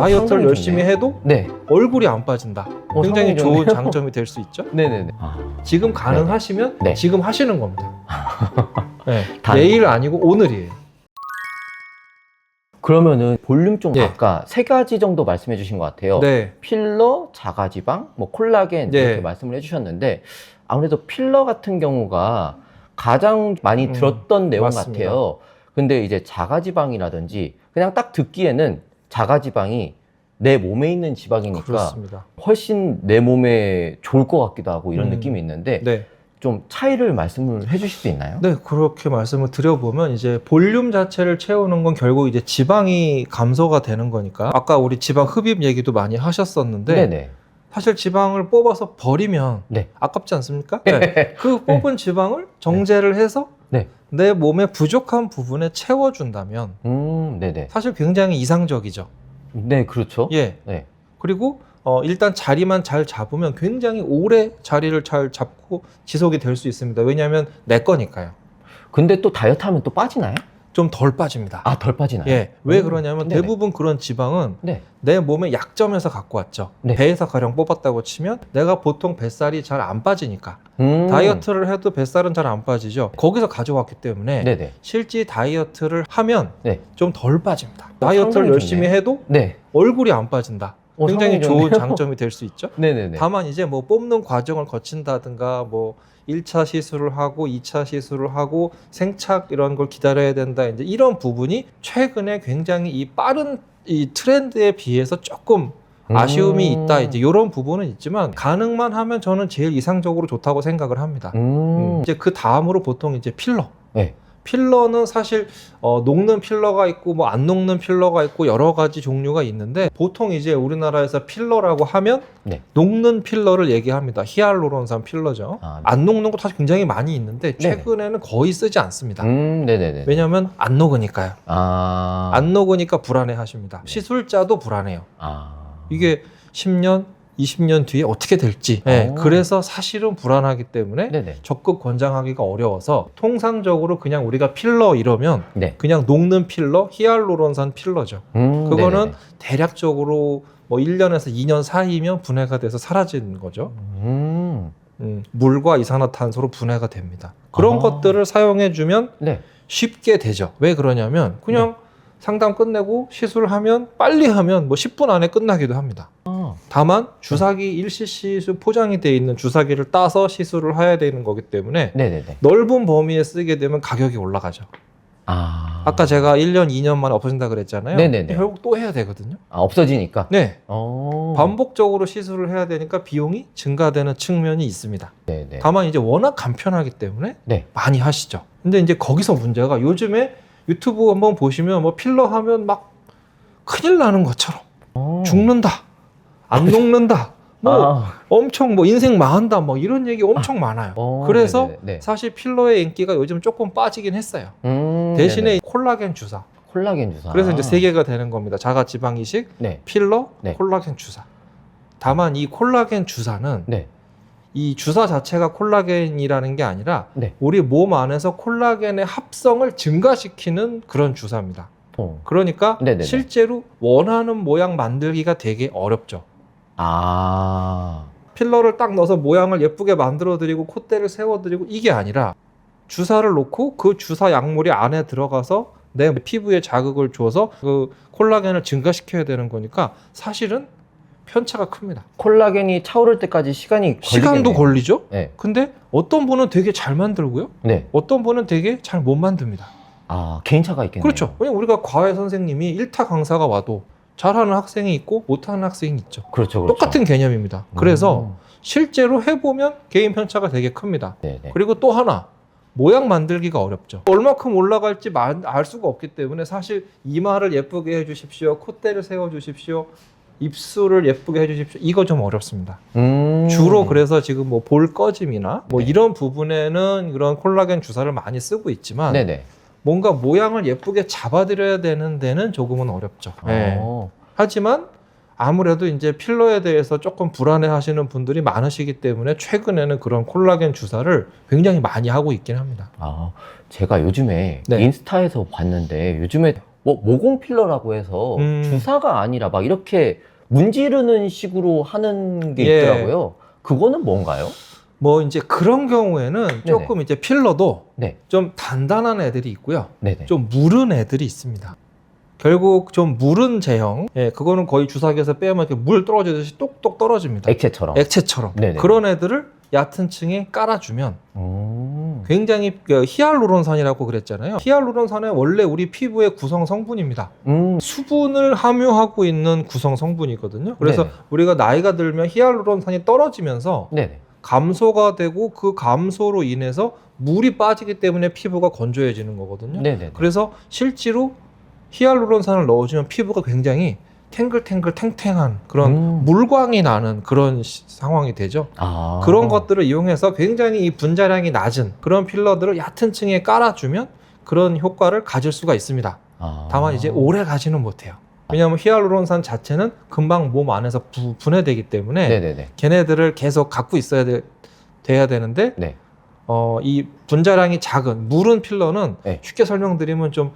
다이어트를 열심히 좋네요. 해도 네. 얼굴이 안 빠진다. 어, 굉장히 좋은 좋네요. 장점이 될 수 있죠. 네네네. 아, 지금 가능하시면 네. 지금 하시는 겁니다. 네. 다- 내일 아니고 오늘이에요. 그러면은 볼륨 쪽 예. 아까 세 가지 정도 말씀해 주신 것 같아요. 네. 필러, 자가지방, 뭐 콜라겐 네. 이렇게 말씀을 해주셨는데 아무래도 필러 같은 경우가 가장 많이 음, 들었던 내용 맞습니다. 같아요. 근데 이제 자가지방이라든지 그냥 딱 듣기에는 자가지방이 내 몸에 있는 지방이니까 그렇습니다. 훨씬 내 몸에 좋을 것 같기도 하고 이런 음. 느낌이 있는데 네. 좀 차이를 말씀을 해주실 수 있나요? 네, 그렇게 말씀을 드려보면 이제 볼륨 자체를 채우는 건 결국 이제 지방이 감소가 되는 거니까 아까 우리 지방 흡입 얘기도 많이 하셨었는데 네네. 사실 지방을 뽑아서 버리면 네. 아깝지 않습니까? 네. 그 뽑은 지방을 정제를 해서 네. 내 몸에 부족한 부분에 채워준다면 음, 네네. 사실 굉장히 이상적이죠. 네, 그렇죠. 예. 네. 그리고 어, 일단 자리만 잘 잡으면 굉장히 오래 자리를 잘 잡고 지속이 될 수 있습니다. 왜냐하면 내 거니까요. 근데 또 다이어트 하면 또 빠지나요? 좀 덜 빠집니다. 아, 덜 빠지나요? 예. 왜 음, 그러냐면 네네. 대부분 그런 지방은 네. 내 몸의 약점에서 갖고 왔죠. 네. 배에서 가령 뽑았다고 치면 내가 보통 뱃살이 잘 안 빠지니까 음. 다이어트를 해도 뱃살은 잘 안 빠지죠. 거기서 가져왔기 때문에 네네. 실제 다이어트를 하면 네. 좀덜 빠집니다. 어, 다이어트를 열심히. 해도 네. 얼굴이 안 빠진다. 어, 굉장히 좋은. 장점이 될 수 있죠. 네네네. 다만 이제 뭐 뽑는 과정을 거친다든가 뭐 1차 시술을 하고 2차 시술을 하고 생착 이런 걸 기다려야 된다. 이제 이런 부분이 최근에 굉장히 이 빠른 이 트렌드에 비해서 조금 아쉬움이 음. 있다. 이제 이런 부분은 있지만 가능만 하면 저는 제일 이상적으로 좋다고 생각을 합니다. 음, 음. 이제 그 다음으로 보통 이제 필러. 네. 필러는 사실 어, 녹는 필러가 있고 뭐 안 녹는 필러가 있고 여러 가지 종류가 있는데 보통 이제 우리나라에서 필러라고 하면 네. 녹는 필러를 얘기합니다. 히알루론산 필러죠. 아, 안 녹는 거 사실 굉장히 많이 있는데 네네. 최근에는 거의 쓰지 않습니다. 음. 왜냐하면 안 녹으니까요. 아. 안 녹으니까 불안해 하십니다. 네. 시술자도 불안해요. 아. 이게 10년, 20년 뒤에 어떻게 될지. 네, 오. 그래서 사실은 불안하기 때문에 네네. 적극 권장하기가 어려워서 통상적으로 그냥 우리가 필러 이러면 네. 그냥 녹는 필러, 히알루론산 필러죠. 음, 그거는 네네네. 대략적으로 뭐 1년에서 2년 사이면 분해가 돼서 사라지는 거죠. 음. 음, 물과 이산화탄소로 분해가 됩니다. 그런 아. 것들을 사용해 주면 네. 쉽게 되죠. 왜 그러냐면 그냥 상담 끝내고 시술하면 빨리 하면 뭐 10분 안에 끝나기도 합니다. 아. 다만 주사기 1cc 포장이 되어 있는 주사기를 따서 시술을 해야 되는 거기 때문에 네네네. 넓은 범위에 쓰게 되면 가격이 올라가죠. 아. 아까 제가 1년, 2년 만에 없어진다 그랬잖아요. 네네네. 결국 또 해야 되거든요. 아, 없어지니까. 네. 어. 반복적으로 시술을 해야 되니까 비용이 증가되는 측면이 있습니다. 네네. 다만 이제 워낙 간편하기 때문에 네. 많이 하시죠. 근데 이제 거기서 문제가 요즘에 유튜브 한번 보시면 뭐 필러 하면 막 큰일 나는 것처럼 어. 죽는다. 안 녹는다. 뭐 아. 엄청 뭐 인생 망한다. 뭐 이런 얘기 엄청 많아요. 어, 그래서 네네네. 네. 사실 필러의 인기가 요즘 조금 빠지긴 했어요. 음, 대신에 네네. 콜라겐 주사. 콜라겐 주사. 그래서 이제 세 개가 되는 겁니다. 자가 지방 이식, 네. 필러, 네. 콜라겐 주사. 다만 이 콜라겐 주사는 네. 이 주사 자체가 콜라겐이라는 게 아니라 네. 우리 몸 안에서 콜라겐의 합성을 증가시키는 그런 주사입니다. 어. 그러니까 네네네. 실제로 원하는 모양 만들기가 되게 어렵죠. 아. 필러를 딱 넣어서 모양을 예쁘게 만들어 드리고 콧대를 세워 드리고 이게 아니라 주사를 놓고 그 주사 약물이 안에 들어가서 내 피부에 자극을 줘서 그 콜라겐을 증가시켜야 되는 거니까 사실은 편차가 큽니다. 콜라겐이 차오를 때까지 시간이 시간도 걸리겠네요. 걸리죠. 네. 근데 어떤 분은 되게 잘 만들고요. 네. 어떤 분은 되게 잘 못 만듭니다. 아, 개인차가 있겠네요. 그렇죠. 왜냐면 우리가 과외 선생님이 일타 강사가 와도 잘하는 학생이 있고 못하는 학생이 있죠. 그렇죠. 그렇죠. 똑같은 개념입니다. 그래서 음. 실제로 해보면 개인 편차가 되게 큽니다. 네네. 그리고 또 하나 모양 만들기가 어렵죠. 얼마큼 올라갈지 마- 알 수가 없기 때문에 사실 이마를 예쁘게 해주십시오. 콧대를 세워주십시오. 입술을 예쁘게 해주십시오. 이거 좀 어렵습니다. 음. 주로 그래서 지금 뭐 볼 꺼짐이나 뭐 네. 이런 부분에는 이런 콜라겐 주사를 많이 쓰고 있지만 네네. 뭔가 모양을 예쁘게 잡아드려야 되는 데는 조금은 어렵죠. 네. 어. 하지만 아무래도 이제 필러에 대해서 조금 불안해 하시는 분들이 많으시기 때문에 최근에는 그런 콜라겐 주사를 굉장히 많이 하고 있긴 합니다. 아, 제가 요즘에 네. 인스타에서 봤는데 요즘에 뭐 모공 필러라고 해서 음. 주사가 아니라 막 이렇게 문지르는 식으로 하는 게 예. 있더라고요. 그거는 뭔가요? 뭐 이제 그런 경우에는 조금 이제 필러도 네. 좀 단단한 애들이 있고요. 네네. 좀 무른 애들이 있습니다. 결국 좀 무른 제형, 예, 그거는 거의 주사기에서 빼면 이렇게 물 떨어지듯이 똑똑 떨어집니다. 액체처럼. 액체처럼. 네네. 그런 애들을 얕은 층에 깔아주면 음. 굉장히 그 히알루론산이라고 그랬잖아요. 히알루론산은 원래 우리 피부의 구성 성분입니다. 음. 수분을 함유하고 있는 구성 성분이거든요. 그래서 네네. 우리가 나이가 들면 히알루론산이 떨어지면서 네네. 감소가 되고 그 감소로 인해서 물이 빠지기 때문에 피부가 건조해지는 거거든요. 네네. 그래서 실제로 히알루론산을 넣어주면 피부가 굉장히 탱글탱글 탱탱한 그런 음. 물광이 나는 그런 시- 상황이 되죠. 아. 그런 것들을 이용해서 굉장히 이 분자량이 낮은 그런 필러들을 얕은 층에 깔아주면 그런 효과를 가질 수가 있습니다. 아. 다만 이제 오래 가지는 못해요. 왜냐하면 히알루론산 자체는 금방 몸 안에서 부- 분해되기 때문에 네네네. 걔네들을 계속 갖고 있어야 돼, 돼야 되는데 네. 어, 이 분자량이 작은 물은 필러는 네. 쉽게 설명드리면 좀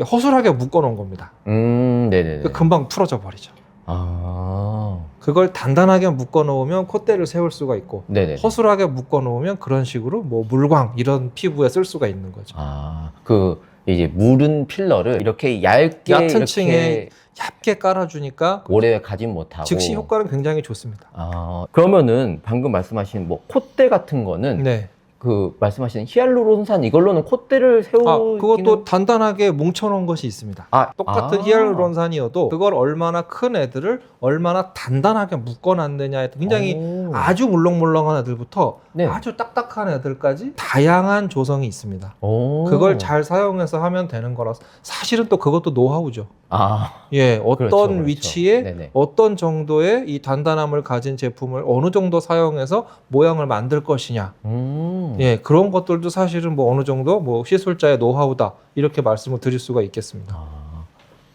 허술하게 묶어놓은 겁니다. 음. 네네네. 금방 풀어져 버리죠. 아. 그걸 단단하게 묶어놓으면 콧대를 세울 수가 있고 네네. 허술하게 묶어놓으면 그런 식으로 뭐 물광 이런 피부에 쓸 수가 있는 거죠. 아. 그 이제 물은 필러를 이렇게 얇게 얕은 이렇게 층에 얇게 깔아주니까 오래 가진 못하고 즉시 효과는 굉장히 좋습니다. 아, 그러면은 방금 말씀하신 뭐 콧대 같은 거는 네. 그 말씀하신 히알루론산 이걸로는 콧대를 세우기는 아, 그것도 단단하게 뭉쳐놓은 것이 있습니다. 아, 똑같은 아. 히알루론산이어도 그걸 얼마나 큰 애들을 얼마나 단단하게 묶어놨느냐에 굉장히 오. 아주 물렁물렁한 애들부터 네. 아주 딱딱한 애들까지 다양한 조성이 있습니다. 오. 그걸 잘 사용해서 하면 되는 거라서 사실은 또 그것도 노하우죠. 아, 예, 어떤 그렇죠, 그렇죠. 위치에 네네. 어떤 정도의 이 단단함을 가진 제품을 어느 정도 사용해서 모양을 만들 것이냐. 음. 예, 그런 것들도 사실은 뭐 어느 정도 뭐 시술자의 노하우다 이렇게 말씀을 드릴 수가 있겠습니다. 아,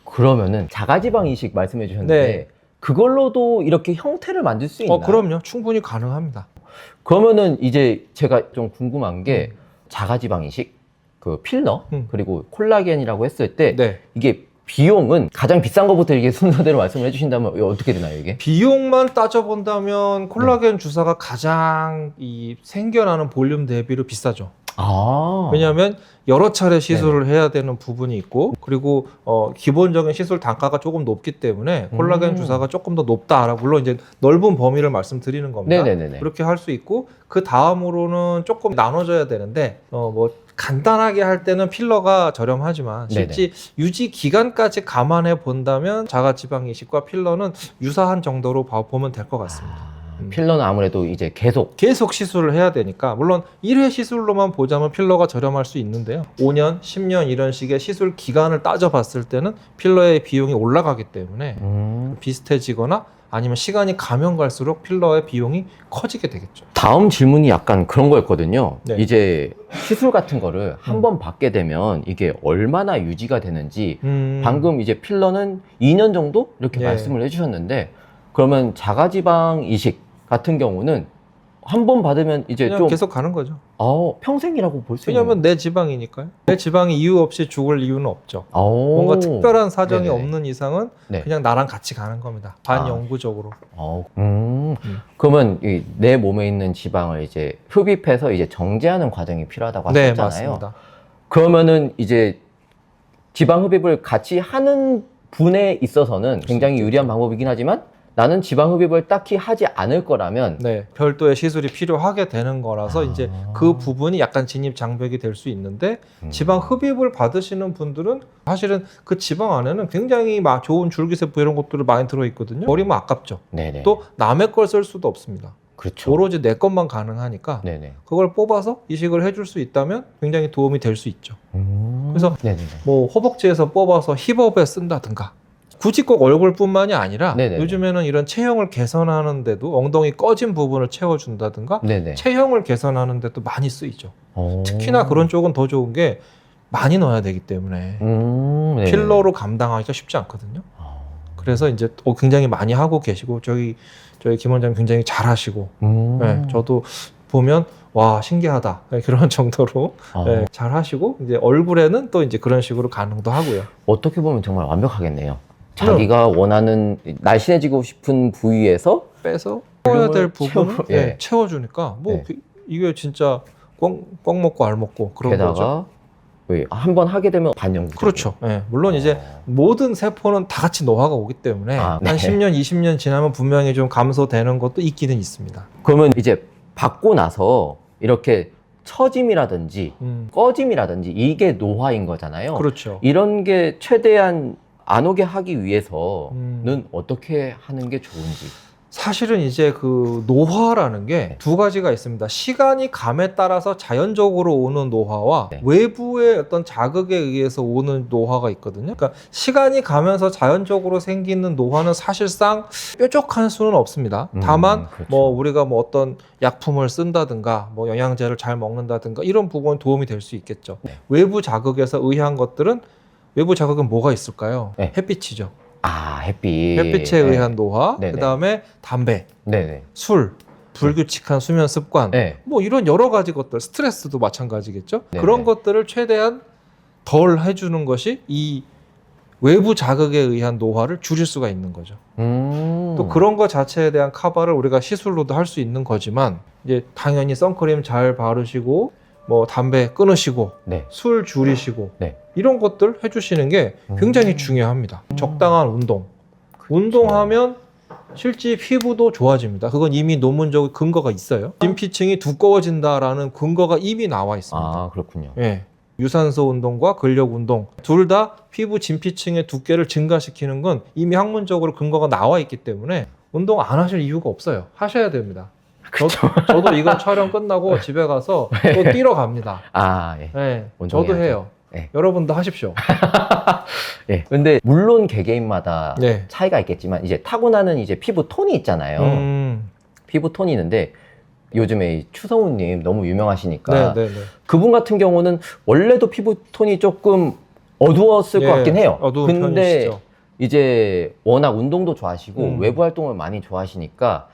그러면은 자가지방 이식 말씀해 주셨는데 네. 그걸로도 이렇게 형태를 만들 수 있나요? 어, 그럼요. 충분히 가능합니다. 그러면은 이제 제가 좀 궁금한 게 자가지방 이식 그 필러 음. 그리고 콜라겐이라고 했을 때 네. 이게 비용은 가장 비싼 것부터 이게 순서대로 말씀을 해주신다면 어떻게 되나요 이게? 비용만 따져본다면 네. 콜라겐 주사가 가장 이 생겨나는 볼륨 대비로 비싸죠. 아, 왜냐하면 여러 차례 시술을 해야 되는 부분이 있고 그리고 어, 기본적인 시술 단가가 조금 높기 때문에 콜라겐 음. 주사가 조금 더 높다라고 물론 이제 넓은 범위를 말씀드리는 겁니다. 네네네네. 그렇게 할 수 있고 그 다음으로는 조금 나눠져야 되는데 어 뭐 간단하게 할 때는 필러가 저렴하지만 실제 유지 기간까지 감안해 본다면 자가지방 이식과 필러는 유사한 정도로 봐- 보면 될 것 같습니다. 아, 음. 필러는 아무래도 이제 계속 계속 시술을 해야 되니까 물론 1회 시술로만 보자면 필러가 저렴할 수 있는데요. 5년, 10년 이런 식의 시술 기간을 따져봤을 때는 필러의 비용이 올라가기 때문에 음. 비슷해지거나 아니면 시간이 가면 갈수록 필러의 비용이 커지게 되겠죠. 다음 질문이 약간 그런 거였거든요. 네. 이제 시술 같은 거를 한 음. 번 받게 되면 이게 얼마나 유지가 되는지 음, 방금 이제 필러는 2년 정도 이렇게 네. 말씀을 해주셨는데 그러면 자가지방 이식 같은 경우는 한 번 받으면 이제 그냥 좀 계속 가는 거죠. 어, 평생이라고 볼 수 있는 왜냐하면 내 지방이니까요. 내 지방이 이유 없이 죽을 이유는 없죠. 오. 뭔가 특별한 사정이 네네. 없는 이상은 네. 그냥 나랑 같이 가는 겁니다. 반영구적으로. 어, 음. 음. 그러면 이 내 몸에 있는 지방을 이제 흡입해서 이제 정제하는 과정이 필요하다고 네, 하셨잖아요. 맞습니다. 그러면은 이제 지방 흡입을 같이 하는 분에 있어서는 굉장히 유리한 방법이긴 하지만 나는 지방 흡입을 딱히 하지 않을 거라면 네, 별도의 시술이 필요하게 되는 거라서 아. 이제 그 부분이 약간 진입 장벽이 될 수 있는데 음. 지방 흡입을 받으시는 분들은 사실은 그 지방 안에는 굉장히 막 좋은 줄기세포 이런 것들이 많이 들어 있거든요. 버리면 아깝죠. 네네. 또 남의 걸 쓸 수도 없습니다. 그렇죠. 오로지 내 것만 가능하니까 네네. 그걸 뽑아서 이식을 해줄 수 있다면 굉장히 도움이 될 수 있죠. 음. 그래서 네네네. 뭐 허벅지에서 뽑아서 힙업에 쓴다든가 굳이 꼭 얼굴뿐만이 아니라 네네네. 요즘에는 이런 체형을 개선하는데도 엉덩이 꺼진 부분을 채워준다든가 네네. 체형을 개선하는데도 많이 쓰이죠. 오. 특히나 그런 쪽은 더 좋은 게 많이 넣어야 되기 때문에 음, 네네. 필러로 감당하기가 쉽지 않거든요. 아. 그래서 이제 어, 굉장히 많이 하고 계시고 저희 저희 김 원장님 굉장히 잘하시고 음. 네, 저도 보면 와 신기하다 네, 그런 정도로 어, 네, 잘 하시고 이제 얼굴에는 또 이제 그런 식으로 가능도 하고요. 어떻게 보면 정말 완벽하겠네요. 자기가 원하는 날씬해지고 싶은 부위에서 빼서 채워야 될 부분을 채워- 예, 예. 채워주니까 뭐 예. 그- 이게 진짜 꽝, 꽝 먹고 알 먹고 그런 거죠. 게다가 한 번 하게 되면 반영구. 그렇죠. 예, 물론 이제 모든 세포는 다 같이 노화가 오기 때문에 아, 네. 한 10년, 20년 지나면 분명히 좀 감소되는 것도 있기는 있습니다. 그러면 이제 받고 나서 이렇게 처짐이라든지 음, 꺼짐이라든지 이게 노화인 거잖아요. 그렇죠. 이런 게 최대한 안 오게 하기 위해서는 음. 어떻게 하는 게 좋은지. 사실은 이제 그 노화라는 게 네. 두 가지가 있습니다. 시간이 감에 따라서 자연적으로 오는 노화와 네. 외부의 어떤 자극에 의해서 오는 노화가 있거든요. 그러니까 시간이 가면서 자연적으로 생기는 노화는 사실상 뾰족한 수는 없습니다. 음, 다만 그렇죠. 뭐 우리가 뭐 어떤 약품을 쓴다든가 뭐 영양제를 잘 먹는다든가 이런 부분은 도움이 될 수 있겠죠. 네. 외부 자극에서 의한 것들은 외부 자극은 뭐가 있을까요? 네. 햇빛이죠. 아 햇빛. 햇빛에 네. 의한 노화, 네네. 그다음에 담배, 네네. 술, 불규칙한 수면 습관, 네. 뭐 이런 여러 가지 것들, 스트레스도 마찬가지겠죠. 네네. 그런 것들을 최대한 덜 해주는 것이 이 외부 자극에 의한 노화를 줄일 수가 있는 거죠. 음. 또 그런 것 자체에 대한 커버를 우리가 시술로도 할 수 있는 거지만 이제 당연히 선크림 잘 바르시고 뭐 담배 끊으시고 네. 술 줄이시고 네. 이런 것들 해주시는 게 굉장히 음. 중요합니다. 적당한 운동. 운동하면 실제 피부도 좋아집니다. 그건 이미 논문적 근거가 있어요. 진피층이 두꺼워진다라는 근거가 이미 나와 있습니다. 아 그렇군요. 예. 유산소 운동과 근력 운동 둘 다 피부 진피층의 두께를 증가시키는 건 이미 학문적으로 근거가 나와 있기 때문에 운동 안 하실 이유가 없어요. 하셔야 됩니다. 저, 저도 이거 촬영 끝나고 집에 가서 또 뛰러 갑니다. 아 예. 예, 운동해야죠. 저도 해요. 예. 여러분도 하십시오. 예. 근데 물론 개개인마다 네. 차이가 있겠지만 이제 타고나는 이제 피부 톤이 있잖아요. 음, 피부 톤이 있는데 요즘에 이 추성훈님 너무 유명하시니까 네, 네, 네. 그분 같은 경우는 원래도 피부 톤이 조금 어두웠을 예, 것 같긴 해요. 어두운 근데 편이시죠. 이제 워낙 운동도 좋아하시고 음. 외부 활동을 많이 좋아하시니까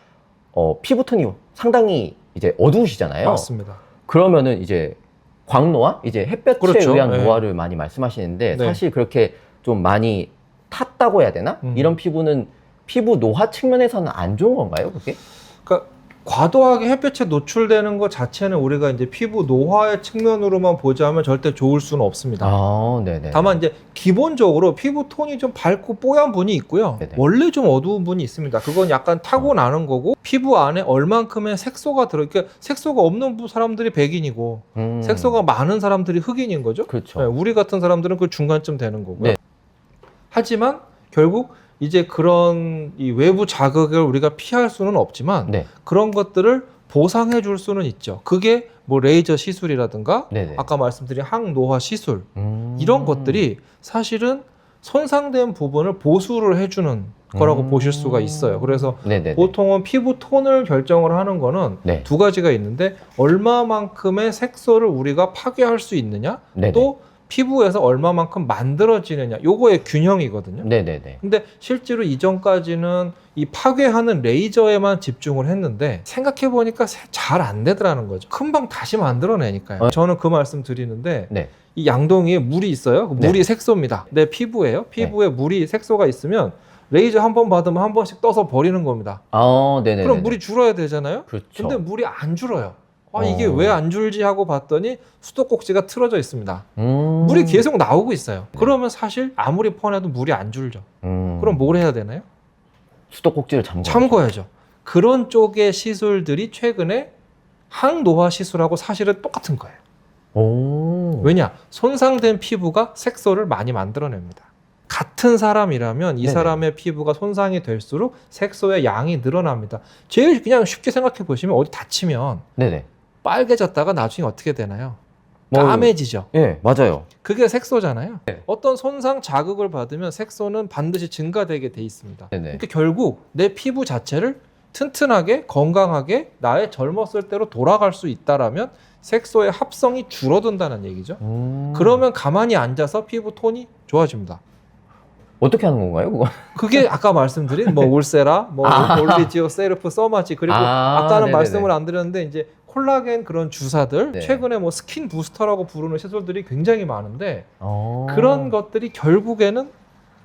어, 피부 톤이 상당히 이제 어두우시잖아요. 맞습니다. 그러면은 이제 광노화, 이제 햇볕에 그렇죠. 의한 네. 노화를 많이 말씀하시는데 네. 사실 그렇게 좀 많이 탔다고 해야 되나? 음. 이런 피부는 피부 노화 측면에서는 안 좋은 건가요, 그게? 그러니까 과도하게 햇볕에 노출되는 것 자체는 우리가 이제 피부 노화의 측면으로만 보자면 절대 좋을 수는 없습니다. 아, 네네. 다만 이제 기본적으로 피부 톤이 좀 밝고 뽀얀 분이 있고요. 네네. 원래 좀 어두운 분이 있습니다. 그건 약간 타고 나는 거고 피부 안에 얼만큼의 색소가 들어. 그러니까 색소가 없는 부- 사람들이 백인이고 음. 색소가 많은 사람들이 흑인인 거죠. 그렇죠. 네, 우리 같은 사람들은 그 중간쯤 되는 거고요. 네. 하지만 결국 이제 그런 이 외부 자극을 우리가 피할 수는 없지만 네. 그런 것들을 보상해 줄 수는 있죠. 그게 뭐 레이저 시술이라든가 네네. 아까 말씀드린 항노화 시술 음. 이런 것들이 사실은 손상된 부분을 보수를 해주는 거라고 음. 보실 수가 있어요. 그래서 네네. 보통은 피부 톤을 결정을 하는 거는 네. 두 가지가 있는데 얼마만큼의 색소를 우리가 파괴할 수 있느냐 네네. 또 피부에서 얼마만큼 만들어지느냐 요거의 균형이거든요. 네네네. 근데 실제로 이전까지는 이 파괴하는 레이저에만 집중을 했는데 생각해 보니까 잘 안 되더라는 거죠. 금방 다시 만들어내니까요. 어. 저는 그 말씀 드리는데 네. 이 양동이에 물이 있어요. 그 네. 물이 색소입니다. 내 피부에요. 피부에 물이 색소가 있으면 레이저 한 번 받으면 한 번씩 떠서 버리는 겁니다. 아, 네네. 그럼 물이 줄어야 되잖아요. 그렇죠. 근데 물이 안 줄어요. 아 이게 어. 왜안 줄지 하고 봤더니 수도꼭지가 틀어져 있습니다. 음. 물이 계속 나오고 있어요. 네. 그러면 사실 아무리 퍼내도 물이 안 줄죠. 음. 그럼 뭘 해야 되나요? 수도꼭지를 잠궈. 참고해야죠. 그런 쪽의 시술들이 최근에 항노화 시술하고 사실은 똑같은 거예요. 오. 왜냐? 손상된 피부가 색소를 많이 만들어냅니다. 같은 사람이라면 이 네네. 사람의 피부가 손상이 될수록 색소의 양이 늘어납니다. 제일 그냥 쉽게 생각해 보시면 어디 다치면 네네. 빨개졌다가 나중에 어떻게 되나요? 뭐- 까매지죠. 예, 맞아요. 그게 색소잖아요. 네. 어떤 손상 자극을 받으면 색소는 반드시 증가되게 돼 있습니다. 네네. 그러니까 결국 내 피부 자체를 튼튼하게 건강하게 나의 젊었을 때로 돌아갈 수 있다라면 색소의 합성이 줄어든다는 얘기죠. 음. 그러면 가만히 앉아서 피부 톤이 좋아집니다. 어떻게 하는 건가요, 그거? 그게 아까 말씀드린 뭐 울세라, 뭐 아. 올리지오, 세르프, 써마지 그리고 아, 아, 까는 네네네. 말씀을 안 드렸는데 이제 콜라겐 그런 주사들 네. 최근에 뭐 스킨 부스터라고 부르는 시술들이 굉장히 많은데 어. 그런 것들이 결국에는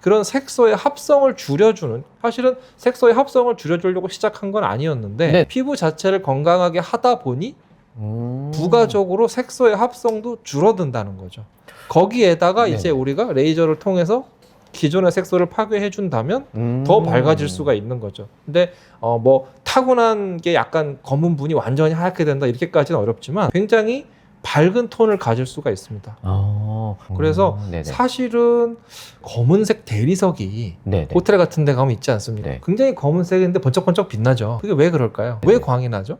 그런 색소의 합성을 줄여주는 사실은 색소의 합성을 줄여주려고 시작한 건 아니었는데 네. 피부 자체를 건강하게 하다 보니 음. 부가적으로 색소의 합성도 줄어든다는 거죠. 거기에다가 네네. 이제 우리가 레이저를 통해서 기존의 색소를 파괴해 준다면 음. 더 밝아질 수가 있는 거죠. 근데 어 뭐 타고난 게 약간 검은 분이 완전히 하얗게 된다 이렇게까지는 어렵지만 굉장히 밝은 톤을 가질 수가 있습니다. 아. 그래서 음, 네네. 사실은 검은색 대리석이 네네. 호텔 같은 데 가면 있지 않습니까? 네. 굉장히 검은색인데 번쩍번쩍 빛나죠. 그게 왜 그럴까요? 왜 네. 광이 나죠?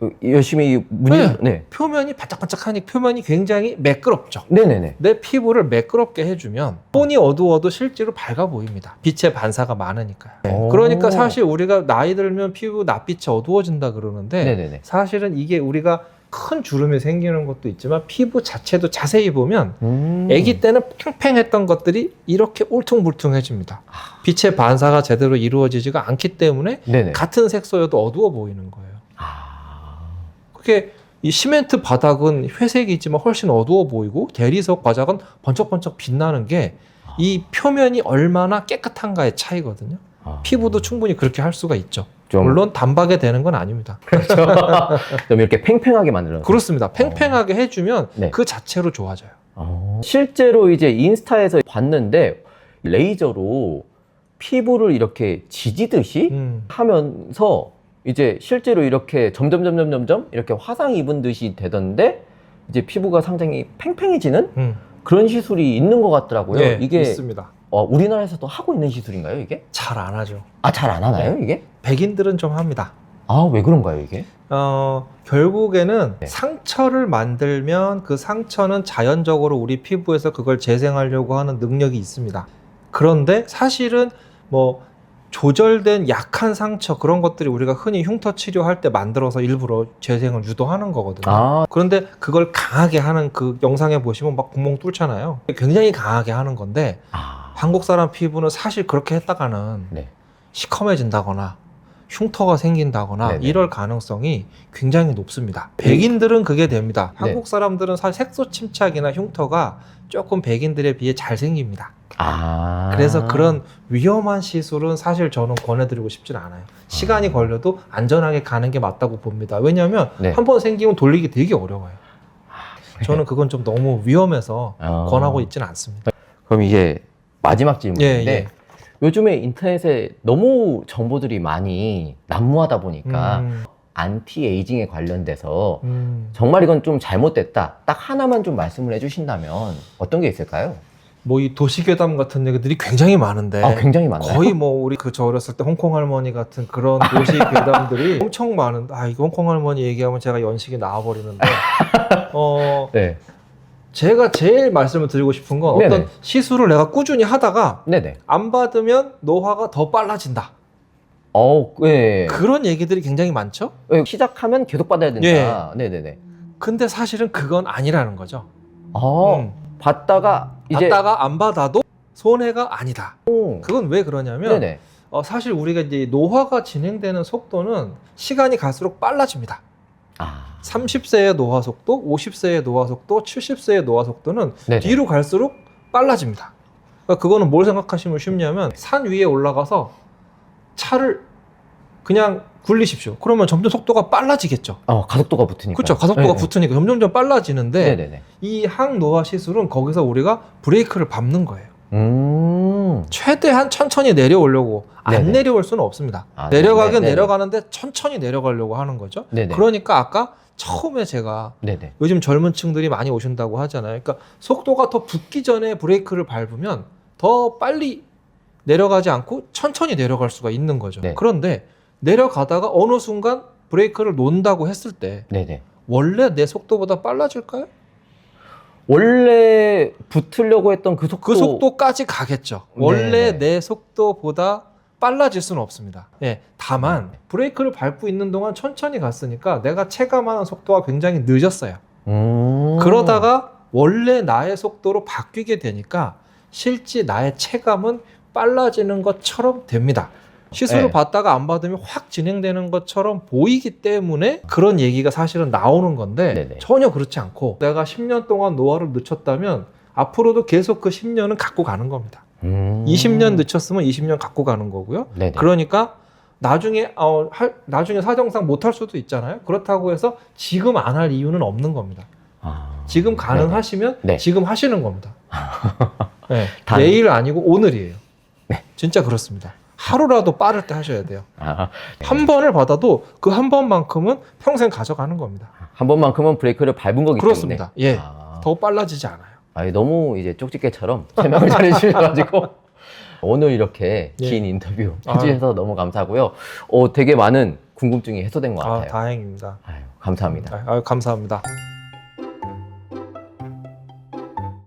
어, 열심히 문의. 네. 네. 표면이 바짝바짝하니 표면이 굉장히 매끄럽죠. 네네네. 내 피부를 매끄럽게 해주면 톤이 어두워도 실제로 밝아 보입니다. 빛의 반사가 많으니까요. 오. 그러니까 사실 우리가 나이 들면 피부 낯빛이 어두워진다 그러는데 네네네. 사실은 이게 우리가 큰 주름이 생기는 것도 있지만 피부 자체도 자세히 보면 음. 아기 때는 팽팽했던 것들이 이렇게 울퉁불퉁해집니다. 빛의 반사가 제대로 이루어지지가 않기 때문에 네네. 같은 색소여도 어두워 보이는 거예요. 아. 그게 이 시멘트 바닥은 회색이지만 훨씬 어두워 보이고 대리석 바닥은 번쩍번쩍 빛나는 게 이 표면이 얼마나 깨끗한가의 차이거든요. 아. 피부도 충분히 그렇게 할 수가 있죠. 좀, 물론 단박에 되는 건 아닙니다. 좀 이렇게 팽팽하게 만들어. 그렇습니다. 팽팽하게 해주면 네. 그 자체로 좋아져요. 어. 실제로 이제 인스타에서 봤는데 레이저로 피부를 이렇게 지지듯이 음. 하면서 이제 실제로 이렇게 점점 점점 점점 이렇게 화상 입은 듯이 되던데 이제 피부가 상당히 팽팽해지는 음. 그런 시술이 있는 것 같더라고요. 네, 이게 있습니다. 어, 우리나라에서도 하고 있는 시술인가요, 이게? 잘 안 하죠. 아, 잘 안 하나요, 이게? 백인들은 좀 합니다. 아, 왜 그런가요, 이게? 어, 결국에는 네. 상처를 만들면 그 상처는 자연적으로 우리 피부에서 그걸 재생하려고 하는 능력이 있습니다. 그런데 사실은 뭐 조절된 약한 상처 그런 것들이 우리가 흔히 흉터 치료할 때 만들어서 일부러 재생을 유도하는 거거든요. 아, 그런데 그걸 강하게 하는 그 영상에 보시면 막 구멍 뚫잖아요. 굉장히 강하게 하는 건데 아. 한국 사람 피부는 사실 그렇게 했다가는 네. 시커매진다거나 흉터가 생긴다거나 네네. 이럴 가능성이 굉장히 높습니다. 백인들은 그게 됩니다. 네. 한국 사람들은 사실 색소 침착이나 흉터가 조금 백인들에 비해 잘 생깁니다. 아. 그래서 그런 위험한 시술은 사실 저는 권해드리고 싶진 않아요. 시간이 아. 걸려도 안전하게 가는 게 맞다고 봅니다. 왜냐하면 네. 한 번 생기면 돌리기 되게 어려워요. 저는 그건 좀 너무 위험해서 어. 권하고 있지는 않습니다. 그럼 이게 마지막 질문인데 예, 예. 요즘에 인터넷에 너무 정보들이 많이 난무하다 보니까 음, 안티 에이징에 관련돼서 음. 정말 이건 좀 잘못됐다. 딱 하나만 좀 말씀을 해주신다면 어떤 게 있을까요? 뭐 이 도시괴담 같은 얘기들이 굉장히 많은데 아, 굉장히 많아요. 네. 거의 뭐 우리 그 저 어렸을 때 홍콩 할머니 같은 그런 도시 괴담들이 엄청 많은데 아 이거 홍콩 할머니 얘기하면 제가 연식이 나와버리는데 어 네. 제가 제일 말씀을 드리고 싶은 건 어떤 네네. 시술을 내가 꾸준히 하다가 네네. 안 받으면 노화가 더 빨라진다 어, 네. 그런 얘기들이 굉장히 많죠 네, 시작하면 계속 받아야 된다. 예. 네네 네. 근데 사실은 그건 아니라는 거죠 아, 음. 받다가 이제 받다가 안 받아도 손해가 아니다 오. 그건 왜 그러냐면 네네. 어, 사실 우리가 이제 노화가 진행되는 속도는 시간이 갈수록 빨라집니다. 아. 30세의 노화 속도, 50세의 노화 속도, 70세의 노화 속도는 네네. 뒤로 갈수록 빨라집니다. 그러니까 그거는 뭘 생각하시면 쉽냐면 산 위에 올라가서 차를 그냥 굴리십시오. 그러면 점점 속도가 빨라지겠죠. 어, 가속도가 붙으니까. 그렇죠. 가속도가 네네. 붙으니까 점점점 빨라지는데 네네네. 이 항노화 시술은 거기서 우리가 브레이크를 밟는 거예요. 음. 최대한 천천히 내려오려고 안 네네. 내려올 수는 없습니다. 아, 내려가긴 네네. 내려가는데 천천히 내려가려고 하는 거죠. 네네. 그러니까 아까 처음에 제가 네네. 요즘 젊은 층들이 많이 오신다고 하잖아요. 그러니까 속도가 더 붙기 전에 브레이크를 밟으면 더 빨리 내려가지 않고 천천히 내려갈 수가 있는 거죠. 네. 그런데 내려가다가 어느 순간 브레이크를 놓는다고 했을 때 네네. 원래 내 속도보다 빨라질까요? 원래 붙으려고 했던 그 속도. 그 속도까지 가겠죠. 네. 원래 내 속도보다 빨라질 수는 없습니다. 예, 다만 브레이크를 밟고 있는 동안 천천히 갔으니까 내가 체감하는 속도가 굉장히 늦었어요. 음. 그러다가 원래 나의 속도로 바뀌게 되니까 실제 나의 체감은 빨라지는 것처럼 됩니다. 시술을 네. 받다가 안 받으면 확 진행되는 것처럼 보이기 때문에 그런 얘기가 사실은 나오는 건데 네네. 전혀 그렇지 않고 내가 10년 동안 노화를 늦췄다면 앞으로도 계속 그 10년은 갖고 가는 겁니다. 음. 20년 늦췄으면 20년 갖고 가는 거고요. 네네. 그러니까 나중에 어, 할, 나중에 사정상 못 할 수도 있잖아요. 그렇다고 해서 지금 안 할 이유는 없는 겁니다. 아. 지금 가능하시면 네. 지금 하시는 겁니다. 네. 단- 내일 아니고 오늘이에요. 네. 진짜 그렇습니다. 하루라도 빠를 때 하셔야 돼요. 아, 한 번을 받아도 그 한 번만큼은 평생 가져가는 겁니다. 한 번만큼은 브레이크를 밟은 거기 그렇습니다. 때문에. 예. 아. 더 빨라지지 않아요. 아니, 너무 이제 쪽집게처럼 설명을 잘해주셔가지고 오늘 이렇게 예. 긴 인터뷰 아유. 해주셔서 너무 감사하고요. 어, 되게 많은 궁금증이 해소된 것 아, 같아요. 다행입니다. 아유, 감사합니다. 아, 아유, 감사합니다.